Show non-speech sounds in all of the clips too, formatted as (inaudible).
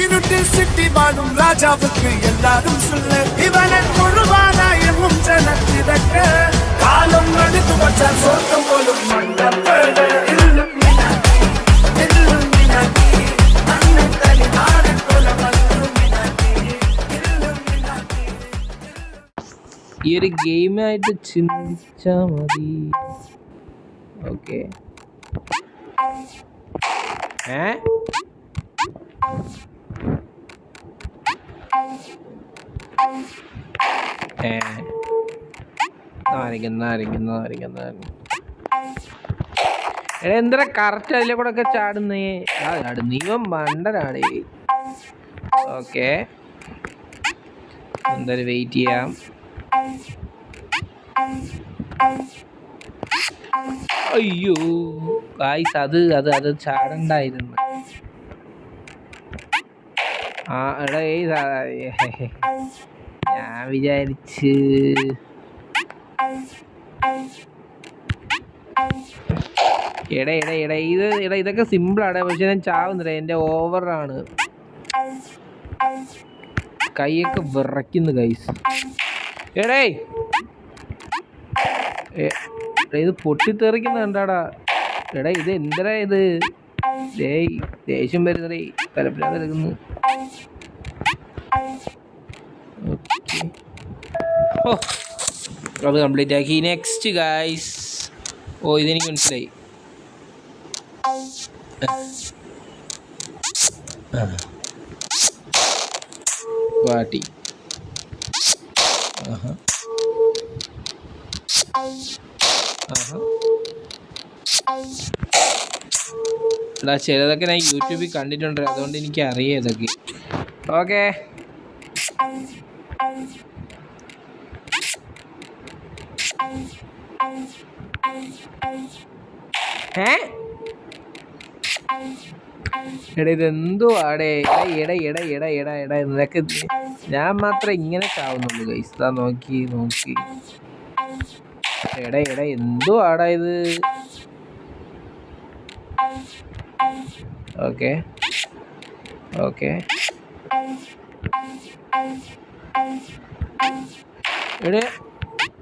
இருட்டில் சிட்டி வாழும் ராஜாவுக்கு எல்லாரும் சொல்ல இவனை முழுவானாயும் ஜனத்திறக்க காலம் நடுத்து வச்சான் சொர்க்கம் போலும் மண்டபம் இல்லுமினாட்டி, இல்லுமினாட்டி, அண்ணன் தனி நாடன் போல மல்லுமினாட்டி, இல்லுமினாட்டி. ഈ ഒരു ഗെയിമായിട്ട് ചിന്തിച്ചാൽ മതി ഓക്കെ ഏ ഏ. എന്തിനാ കറക്റ്റ് അതിലെ കൂടെ ഒക്കെ ചാടുന്നേ? ആ ചാടുന്നു മണ്ടനാണ് ഓക്കെ. എന്തായാലും വെയിറ്റ് ചെയ്യാം? അയ്യോ. ഗായ്സ് അത് അത് അത് ചാടണ്ടായിരുന്നു. ആ എടാ ഏയ് (laughs) ഞാൻ വിചാരിച്ച് എടാ എടാ എടാ ഇത് എടാ ഇതൊക്കെ സിമ്പിളാണ് പക്ഷെ ഞാൻ ചാവുന്നില്ല എന്റെ ഓവറാണ് കൈയൊക്കെ വിറയ്ക്കുന്നു കൈസ് എടേ! ഇത് പൊട്ടിത്തെറിക്കുന്ന കണ്ടാടാ എടാ ഇത് എന്തരാ ഇത്? ദേഷ്യം വരുന്നേ തലപ്പിലാതെ എടുക്കുന്നു ഓ അത് കംപ്ലീറ്റ് ആക്കി. നെക്സ്റ്റ് ഗായ്സ് ഓ ഇതെനിക്ക് മനസ്സിലായി. പാട്ടി ആഹാ. ആഹാ. എടാ ചിലതൊക്കെ ഞാൻ യൂട്യൂബിൽ കണ്ടിട്ടുണ്ട്. അതുകൊണ്ട് എനിക്ക് അറിയാം ഇതൊക്കെ. ഓക്കെ. ഇതെന്തോ ആടേ. എടാ എടാ എടാ എടാ എടാ നിനക്ക് ഞാൻ മാത്രമേ ഇങ്ങനെ ചാവുന്നുള്ളൂ ഗൈസ് നോക്കി നോക്കി. എടാ എടാ എന്തോ ആടാ ഇത്? ഓക്കെ. ഓക്കെ. ഇവിടെ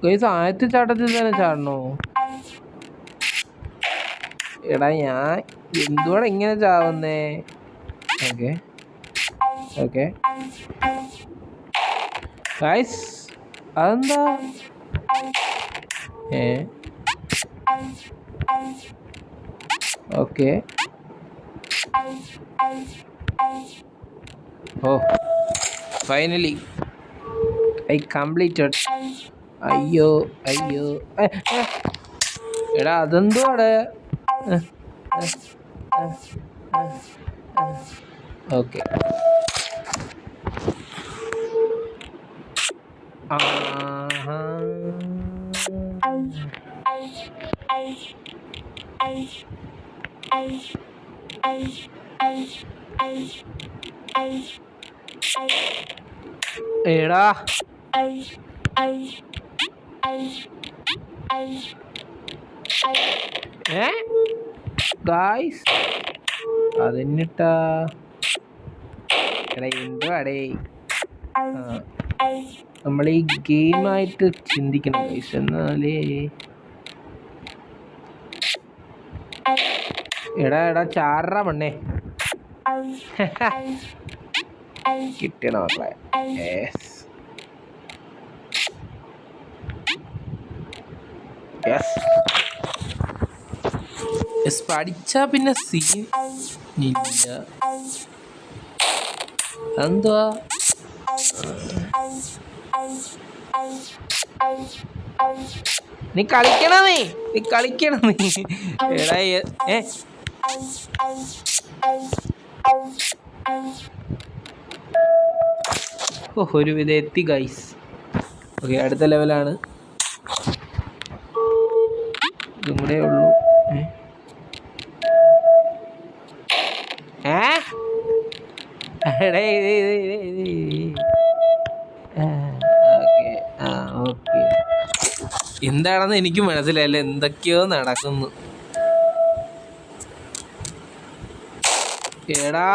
ഗൈസ് ആദ്യത്തെ ചാട്ടത്തിൽ തന്നെ ചാടണോ? എടാ ഞാൻ എന്തുവാണ് ഇങ്ങനെ ചാവുന്നേ? ഓക്കെ. ഓക്കെ. ഗൈസ് അതെന്താ? ഏ? Okay. Oh finally I completed. അയ്യോ അയ്യോ. എടാ അതെന്തോ അവിടെ ഓക്കെ. എടാ. ഏ? ഗായ്സ്. അതിനിട്ടാ. എടാ എന്തോ അടേ നമ്മൾ ഈ ഗെയിമായിട്ട് ചിന്തിക്കണം ഗൈസ് എന്നാലേ എടാ എടാ ചാറ മണ്ണേ കിട്ടണ മക്കളെ. പഠിച്ച പിന്നെ സീൻ ഇല്ല. എന്തുവാ നീ കളിക്കണ നീ. നീ കളിക്കണ നീ. എടാ ഏ. ഒരു വിധ എത്തി ഗൈസ് ഓക്കെ അടുത്ത ലെവലാണ് ഇതും കൂടെ ഉള്ളൂ. എന്താണെന്ന് എനിക്കും മനസ്സിലായില്ല. എന്തൊക്കെയോ നടക്കുന്നു. എടാ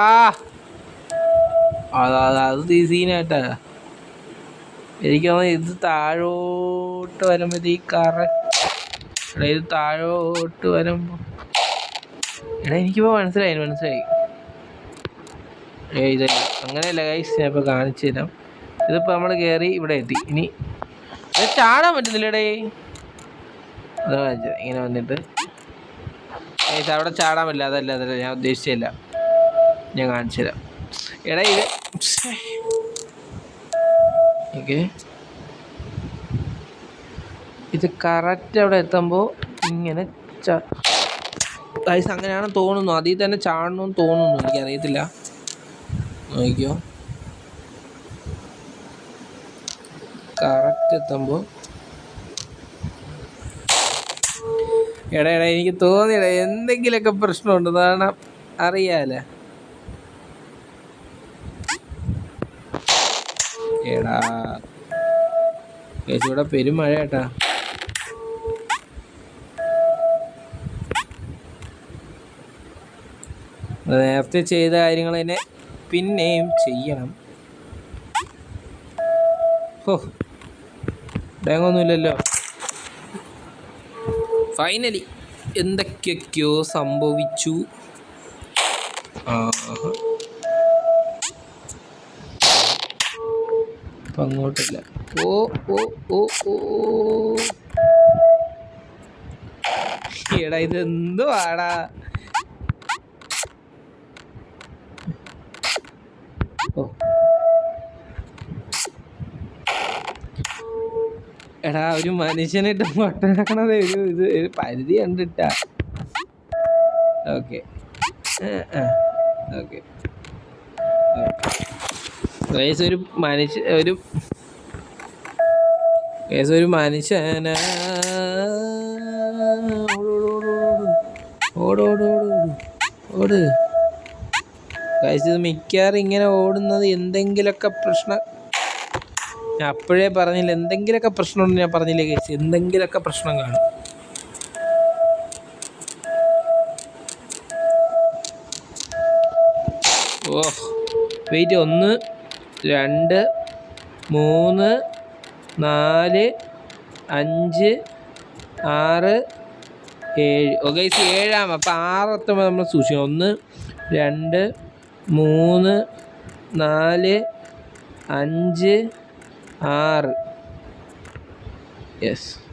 അതാ അത് സീനായിട്ടാ എനിക്ക് ഇത് താഴോട്ട് വരുമ്പോൾ ഈ കറക്റ്റ് ഇത് താഴോട്ട് വരുമ്പോൾ എടാ എനിക്കിപ്പോൾ മനസ്സിലായി മനസ്സിലായി. ഏ ഇതല്ല. അങ്ങനെയല്ല ഗൈസ് ഞാൻ ഇപ്പോൾ കാണിച്ചു തരാം. ഇതിപ്പോൾ നമ്മൾ കയറി ഇവിടെ എത്തി. ഇനി ഇത് ചാടാൻ പറ്റുന്നില്ലടേ അതാ ഇങ്ങനെ വന്നിട്ട്. ഏ അവിടെ ചാടാൻ പറ്റില്ല. അതല്ല അതല്ല ഞാൻ ഉദ്ദേശിച്ചില്ല ഞാൻ കാണിച്ചു തരാം. എടാ ഇത് ഓക്കെ. ഇത് കറക്റ്റ് അവിടെ എത്തുമ്പോൾ ഇങ്ങനെ ഗൈസ് അങ്ങനെയാണെന്ന് തോന്നുന്നു. അതിൽ തന്നെ ചാടണമെന്ന് തോന്നുന്നു. എനിക്കറിയത്തില്ല. നോക്കിയോ കറക്റ്റ് എത്തുമ്പോൾ എടാ എടാ എനിക്ക് തോന്നിയടാ എന്തെങ്കിലുമൊക്കെ പ്രശ്നമുണ്ട്. അതാണ് അറിയാലേ എടാ ചേച്ചി ഇവിടെ പെരുമഴ കേട്ടാ നേരത്തെ ചെയ്ത കാര്യങ്ങൾ തന്നെ പിന്നെയും ചെയ്യണം. ഹോ ഡേങ്ങൊന്നുമില്ലല്ലോ ഫൈനലി എന്തൊക്കെയൊക്കെയോ സംഭവിച്ചു. ആഹാ. ഇപ്പം അങ്ങോട്ടില്ല. ഓ ഓ ഓ ഓ. എടാ ഇത് എന്തുവാടാ എടാ ഒരു മനുഷ്യനായിട്ട് പൊട്ടനാക്കണത് ഒരു ഇത് ഒരു പരിധി കണ്ടിട്ടാ. ഓക്കെ. ഓക്കെ. കേസ് ഒരു മനുഷ്യ ഒരു ഒരു മനുഷ്യന. ഓട് ഇങ്ങനെ ഓടുന്നത് എന്തെങ്കിലുമൊക്കെ പ്രശ്നം ഞാൻ അപ്പോഴേ പറഞ്ഞില്ല എന്തെങ്കിലുമൊക്കെ പ്രശ്നമുണ്ട് ഞാൻ പറഞ്ഞില്ലേ കേസ് എന്തെങ്കിലുമൊക്കെ പ്രശ്നം കാണും. ഓ വെയിറ്റ് ഒന്ന് രണ്ട് മൂന്ന് നാല് അഞ്ച് ആറ് ഏഴ്. ഓക്കെ ഏഴാം. അപ്പം ആറെത്തുമ്പോൾ നമ്മൾ സൂക്ഷിക്കണം. ഒന്ന് രണ്ട് മൂന്ന് നാല് അഞ്ച് ആറ്. യെസ്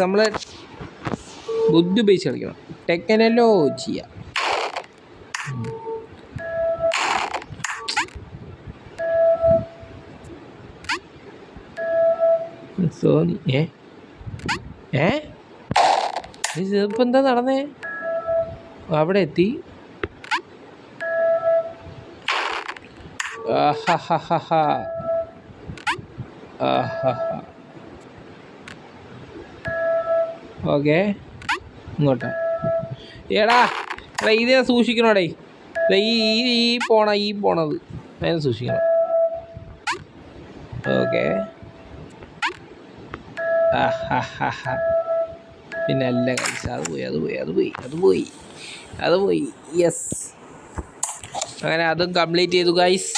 നമ്മൾ ബുദ്ധി ഉപയോഗിച്ച് കളിക്കണം. ടെക്നോളജിയ സോനി ഏ? ഏ? ഇതിപ്പോൾ എന്താ നടന്നേ? അവിടെ എത്തി. ഓക്കെ. ഇങ്ങോട്ടാ. എടാ എടാ ഇതിനെ സൂക്ഷിക്കണോടേ? ഈ ഈ പോണ ഈ പോണത്. അതിനെ സൂക്ഷിക്കണം. ഓക്കെ. പിന്നെ അല്ല കഴിച്ചു അത് പോയി അത് പോയി അത് പോയി അത് പോയി അത് പോയി. യെസ് അങ്ങനെ അതും കംപ്ലീറ്റ് ചെയ്തു ഗൈസ്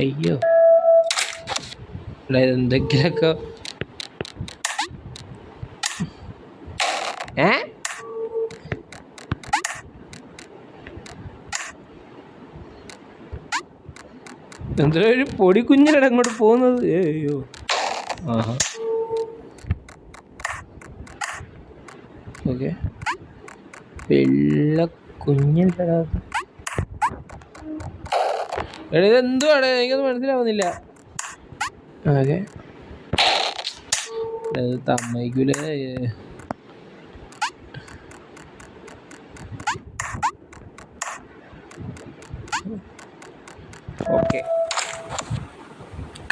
അയ്യോ. ഇവിടെ എന്തെങ്കിലൊക്കെ ഏ? എന്താ ഒരു പൊടി കുഞ്ഞിലാണ് അങ്ങോട്ട് പോകുന്നത്? അയ്യോ. ആഹാ. ഓക്കെ. വെള്ള കുഞ്ഞിന്റെ എടാ ഇതെന്തുവാണ് എനിക്കൊന്നും മനസ്സിലാവുന്നില്ല. ഓക്കെ. തമ്മയ്ക്കൂലേ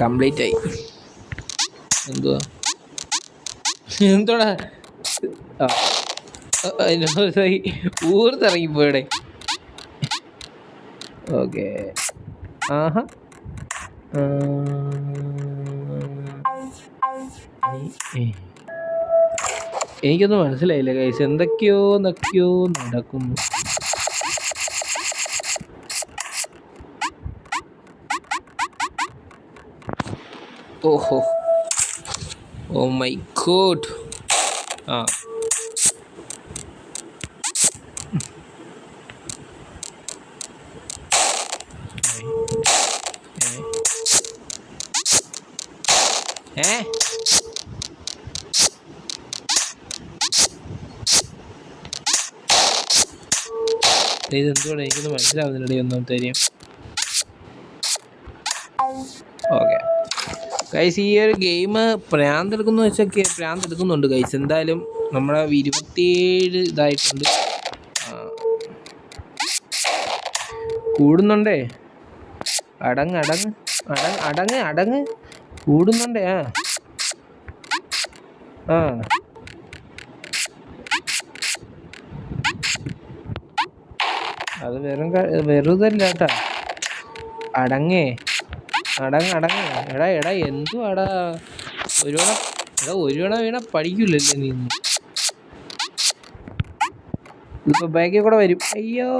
കംപ്ലീറ്റ് ആയി. എന്തുവാ? എന്തോടാ ഊർത്തിറങ്ങി ഊർത്തിറങ്ങിപ്പോയുടെ. ഓക്കെ. ആഹാ. എനിക്കൊന്നും മനസ്സിലായില്ല കൈസ് എന്തൊക്കെയോ എന്തൊക്കെയോ നടക്കുന്നു. ഓഹോ. Oh my god. ആ. ഇതെന്തുകൊണ്ട് എനിക്കൊന്നും മനസ്സിലാവുന്നില്ല ഒന്നും കാര്യം? ഓക്കെ. ഗൈസ് ഈ ഒരു ഗെയിം പ്രാന്തെടുക്കുന്ന വെച്ചൊക്കെ വെച്ചാൽ പ്രാന്ത് എടുക്കുന്നുണ്ട് ഗൈസ് എന്തായാലും നമ്മളെ ഇരുപത്തിയേഴ് ഇതായിട്ടുണ്ട്. കൂടുന്നുണ്ടേ? അടങ്ങ് അടങ്ങ് അടങ്ങ് അടങ്ങ് അടങ്ങ്. കൂടുന്നുണ്ടേ ആ. ആ. അത് വെറും വെറുതല്ല കേട്ടാ. അടങ്ങേ. അടങ്ങ് അടങ്ങ എടാ എടാ എന്തുവാടാ? ഒരു വേണ എടാ ഒരു വേണ വീണ പഠിക്കൂലല്ലേ നീ? ഇപ്പൊ ബാക്കിൽ കൂടെ വരും. അയ്യോ.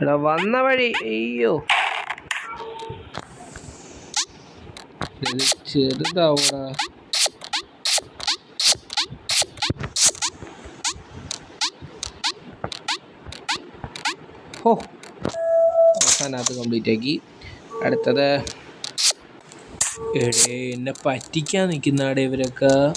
എടാ വന്ന വഴി. അയ്യോ. ചെറുതാവൂടാ. ഹോ. അവസാനത്ത് കംപ്ലീറ്റ് ആക്കി. അടുത്തത്. എടേ എന്നെ പറ്റിക്കാൻ നിൽക്കുന്നാടെ ഇവരൊക്കെ.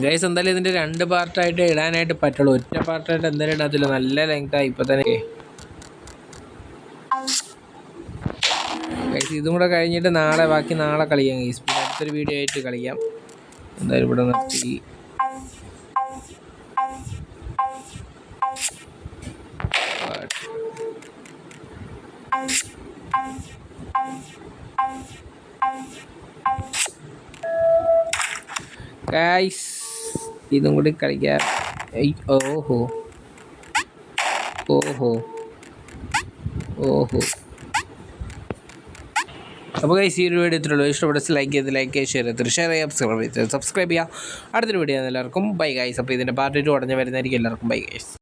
ഗൈസ് എന്തായാലും ഇതിന്റെ രണ്ട് പാർട്ടായിട്ട് ഇടാനായിട്ട് പറ്റുള്ളൂ. ഒറ്റ പാർട്ടായിട്ട് എന്തായാലും ഇടാത്തില്ല നല്ല ലെങ്തായി ഇപ്പം തന്നെ. ഇതും കൂടെ കഴിഞ്ഞിട്ട് നാളെ ബാക്കി നാളെ കളിക്കാം ഗൈസ് പിന്നെ അടുത്തൊരു വീഡിയോ ആയിട്ട് കളിക്കാം. എന്തായാലും ഇവിടെ നിർത്തി. ഇതും കൂടി കളിക്കാം. ഓഹോ. ഓഹോ. ഓഹോ. അപ്പോൾ ഈ വീഡിയോ ഇത്രയുള്ളൂ ഇഷ്ടപ്പെട്ട ലൈക്ക് ചെയ്ത് ലൈക്ക് ചെയ്ത് ഷെയർ ചെയ്ത് ഷെയർ ചെയ്യാം സബ്സ്ക്രൈബ് ചെയ്ത് സബ്സ്ക്രൈബ് ചെയ്യുക. അടുത്തൊരു വീഡിയോ എല്ലാവർക്കും. ബൈ ഗൈസ് അപ്പോൾ ഇതിന്റെ പാർട്ടി ടു ഉടഞ്ഞ് വരുന്നതായിരിക്കും എല്ലാവർക്കും. Bye guys